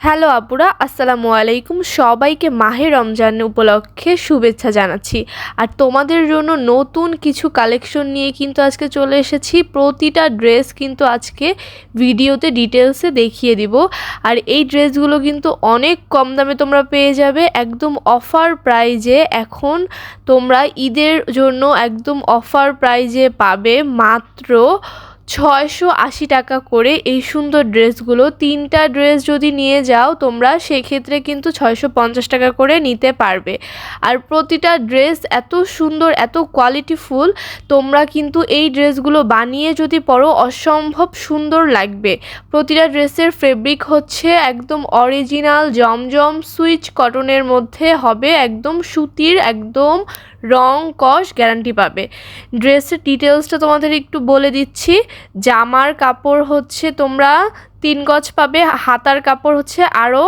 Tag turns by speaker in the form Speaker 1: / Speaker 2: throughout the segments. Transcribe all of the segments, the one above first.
Speaker 1: Hello আপুরা, আসসালামু আলাইকুম। সবাইকে মাহে রমজান উপলক্ষে শুভেচ্ছা জানাচ্ছি। আর তোমাদের জন্য নতুন কিছু কালেকশন নিয়ে কিন্তু আজকে চলে এসেছি। প্রতিটা ড্রেস কিন্তু আজকে ভিডিওতে ডিটেলসে দেখিয়ে দিব। আর এই ড্রেসগুলো কিন্তু অনেক কম দামে তোমরা পেয়ে যাবে। একদম অফার প্রাইজে এখন তোমরা ঈদের জন্য একদম অফার প্রাইজে পাবে মাত্র ছয়শো আশি টাকা করে এই সুন্দর ড্রেসগুলো। তিনটা ড্রেস যদি নিয়ে যাও তোমরা, সেক্ষেত্রে কিন্তু ছয়শো পঞ্চাশ টাকা করে নিতে পারবে। আর প্রতিটা ড্রেস এত সুন্দর, এত কোয়ালিটিফুল তোমরা কিন্তু এই ড্রেসগুলো বানিয়ে যদি পরো, অসম্ভব সুন্দর লাগবে। প্রতিটা ড্রেসের ফেব্রিক হচ্ছে একদম অরিজিনাল জমজম, সুইচ কটনের মধ্যে হবে, একদম সুতির, একদম রং, কস গ্যারান্টি পাবে। ড্রেসের ডিটেলসটা তোমাদের একটু বলে দিচ্ছি। জামার কাপড় হচ্ছে তোমরা তিন গজ পাবে, হাতার কাপড় হচ্ছে আরও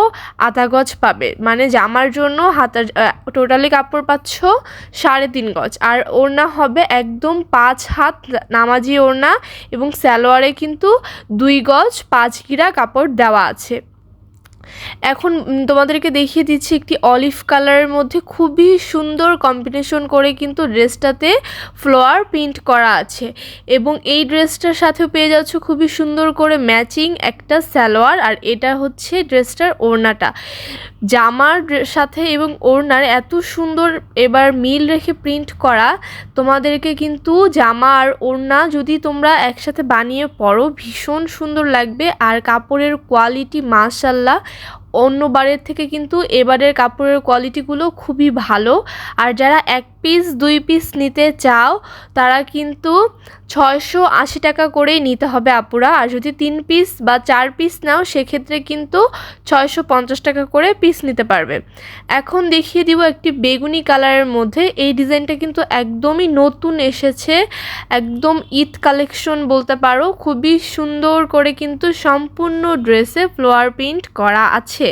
Speaker 1: আধা গজ পাবে। মানে জামার জন্য হাতার টোটালি কাপড় পাচ্ছ সাড়ে তিন গজ। আর ওড়না হবে একদম পাঁচ হাত নামাজি ওড়না এবং স্যালোয়ারে কিন্তু দুই গজ পাঁচ গিরা কাপড় দেওয়া আছে। এখন তোমাদেরকে দেখিয়ে দিচ্ছি একটি অলিভ কালারের মধ্যে খুবই সুন্দর কম্বিনেশন করে কিন্তু ড্রেসটাতে ফ্লোয়ার প্রিন্ট করা আছে। এবং এই ড্রেসটার সাথেও পেয়ে যাচ্ছ খুবই সুন্দর করে ম্যাচিং একটা সালোয়ার, আর এটা হচ্ছে ড্রেসটার ওড়নাটা। জামার সাথে এবং ওড়নার এত সুন্দর এবার মিল রেখে প্রিন্ট করা, তোমাদেরকে কিন্তু জামা আর ওড়না যদি তোমরা একসাথে বানিয়ে পরো, ভীষণ সুন্দর লাগবে। আর কাপড়ের কোয়ালিটি মাশাল্লাহ অন্যবারের থেকে কিন্তু এবারের কাপড়ের কোয়ালিটিগুলো খুবই ভালো। আর যারা এক পিস, দুই পিস নিতে চাও, তারা কিন্তু ছয়শো আশি টাকা করেই নিতে হবে আপুরা। আর যদি তিন পিস বা চার পিস নাও, সেক্ষেত্রে কিন্তু ছয়শো পঞ্চাশ টাকা করে পিস নিতে পারবে। এখন দেখিয়ে দিব একটি বেগুনি কালারের মধ্যে। এই ডিজাইনটা কিন্তু একদমই নতুন এসেছে, একদম ঈদ কালেকশন বলতে পারো। খুবই সুন্দর করে কিন্তু সম্পূর্ণ ড্রেসে ফ্লোয়ার প্রিন্ট করা আছে।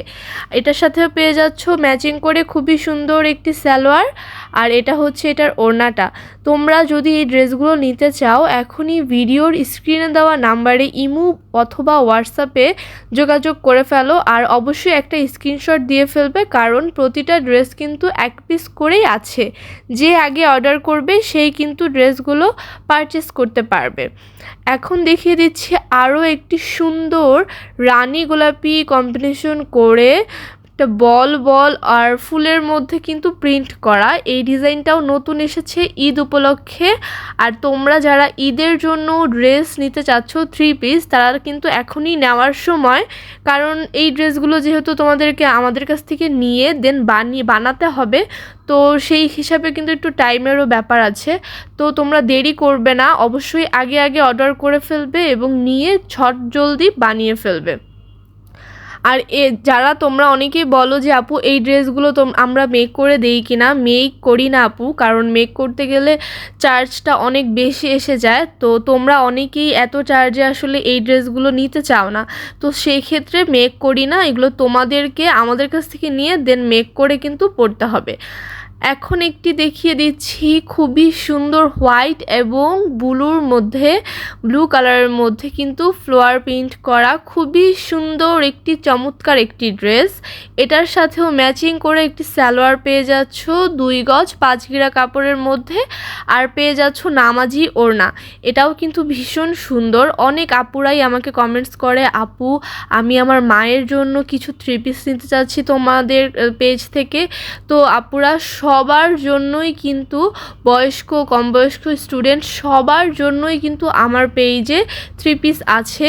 Speaker 1: এটার সাথেও পেয়ে যাচ্ছ ম্যাচিং করে খুবই সুন্দর একটি সালোয়ার। আর এটা হচ্ছে এটার ওড়নাটা। তোমরা যদি এই ড্রেসগুলো নিতে চাও, এখনই ভিডিওর স্ক্রিনে দেওয়া নাম্বারে ইমু অথবা হোয়াটসঅ্যাপে যোগাযোগ করে ফেলো আর অবশ্যই একটা স্ক্রিনশট দিয়ে ফেলবে, কারণ প্রতিটা ড্রেস কিন্তু এক পিস করেই আছে। যে আগে অর্ডার করবে, সেই কিন্তু ড্রেসগুলো পারচেস করতে পারবে। এখন দেখিয়ে দিচ্ছি আরও একটি সুন্দর রানী গোলাপি কম্বিনেশন করে একটা বল বল আর ফুলের মধ্যে কিন্তু প্রিন্ট করা। এই ডিজাইনটাও নতুন এসেছে ঈদ উপলক্ষে। আর তোমরা যারা ঈদের জন্য ড্রেস নিতে চাচ্ছ থ্রি পিস তারা কিন্তু এখনই নেওয়ার সময়। কারণ এই ড্রেসগুলো যেহেতু তোমাদেরকে আমাদের কাছ থেকে নিয়ে দেন বানিয়ে, বানাতে হবে। তো সেই হিসাবে কিন্তু একটু টাইমেরও ব্যাপার আছে। তো তোমরা দেরি করবে না, অবশ্যই আগে আগে অর্ডার করে ফেলবে এবং নিয়ে ছট জলদি বানিয়ে ফেলবে। আর এ, যারা তোমরা অনেকেই বলো যে, আপু, এই ড্রেসগুলো তো আমরা মেক করে দেই কি না মেক করি না, আপু, কারণ মেক করতে গেলে চার্জটা অনেক বেশি এসে যায়। তো তোমরা অনেকেই এত চার্জে আসলে এই ড্রেসগুলো নিতে চাও না। তো সেই ক্ষেত্রে মেক করি না, এগুলো তোমাদেরকে, আমাদের কাছ থেকে নিয়ে দেন মেক করে কিন্তু পড়তে হবে। এখন একটি দেখিয়ে দিচ্ছি খুবই সুন্দর হোয়াইট এবং ব্লুর মধ্যে, ব্লু কালারের মধ্যে কিন্তু ফ্লোয়ার প্রিন্ট করা খুবই সুন্দর একটি চমৎকার একটি ড্রেস। এটার সাথেও ম্যাচিং করে একটি সালোয়ার পেয়ে যাচ্ছ, দুই গজ, পাঁচ গিরা কাপড়ের মধ্যে, আর পেয়ে যাচ্ছ নামাজি ওড়না। এটাও কিন্তু ভীষণ সুন্দর। অনেক আপুরাই আমাকে কমেন্টস করে, আপু, আমি আমার মায়ের জন্য কিছু থ্রি পিস নিতে চাচ্ছি তোমাদের পেজ থেকে। তো আপুরা সবার জন্যই কিন্তু বয়স্ক কম বয়স্ক স্টুডেন্ট সবার জন্যই কিন্তু আমার পেজে থ্রি পিস আছে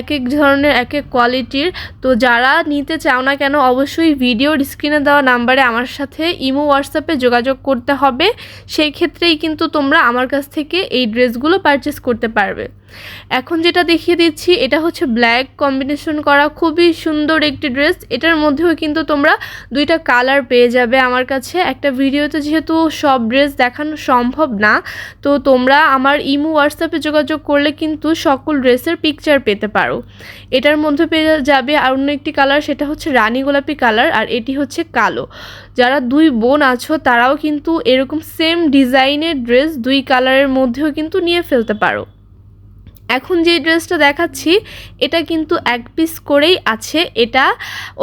Speaker 1: এক এক ধরনের এক এক কোয়ালিটির তো যারা নিতে চাও না কেন, অবশ্যই ভিডিওর স্ক্রিনে দেওয়া নাম্বারে আমার সাথে ইমো হোয়াটসঅ্যাপে যোগাযোগ করতে হবে। সেই ক্ষেত্রেই কিন্তু তোমরা আমার কাছ থেকে এই ড্রেসগুলো পারচেস করতে পারবে। এখন যেটা দেখিয়ে দিচ্ছি, এটা হচ্ছে ব্ল্যাক কম্বিনেশন করা, খুবই সুন্দর একটি ড্রেস এটার মধ্যেও কিন্তু তোমরা দুইটা কালার পেয়ে যাবে আমার কাছে। একটা ভিডিওতে যেহেতু সব ড্রেস দেখানো সম্ভব না, তো তোমরা আমার ইমো হোয়াটসঅ্যাপে যোগাযোগ করলে কিন্তু সকল ড্রেসের পিকচার পেতে পারো। এটার মধ্যে পেয়ে যাবে আর অন্য একটি কালার সেটা হচ্ছে রানী গোলাপি কালার আর এটি হচ্ছে কালো। যারা দুই বোন আছো, তারাও কিন্তু এরকম সেম ডিজাইনের ড্রেস দুই কালারের মধ্যেও কিন্তু নিয়ে ফেলতে পারো। এখন যে ড্রেসটা দেখাচ্ছি, এটা কিন্তু এক পিস করেই আছে। এটা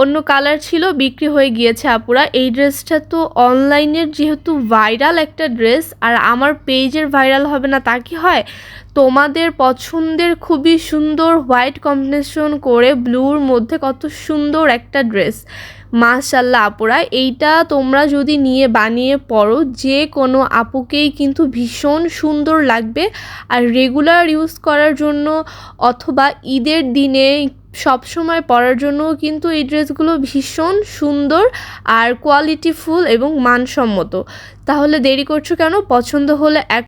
Speaker 1: অন্য কালার ছিল, বিক্রি হয়ে গিয়েছে আপুরা। এই ড্রেসটা তো অনলাইনের যেহেতু ভাইরাল একটা ড্রেস আর আমার পেজের ভাইরাল হবে না তা কি হয়? তোমাদের পছন্দের খুবই সুন্দর হোয়াইট কম্বিনেশন করে ব্লুর মধ্যে কত সুন্দর একটা ড্রেস মাশাল্লাহ আপুরা, এইটা তোমরা যদি নিয়ে বানিয়ে পড়ো যে কোনো আপুকেই কিন্তু ভীষণ সুন্দর লাগবে। আর রেগুলার ইউজ করার জন্য অথবা ঈদের দিনে সব সময় পরার জন্যও কিন্তু এই ড্রেসগুলো ভীষণ সুন্দর আর কোয়ালিটিফুল এবং মানসম্মত। তাহলে দেরি করছ কেন? পছন্দ হলে এক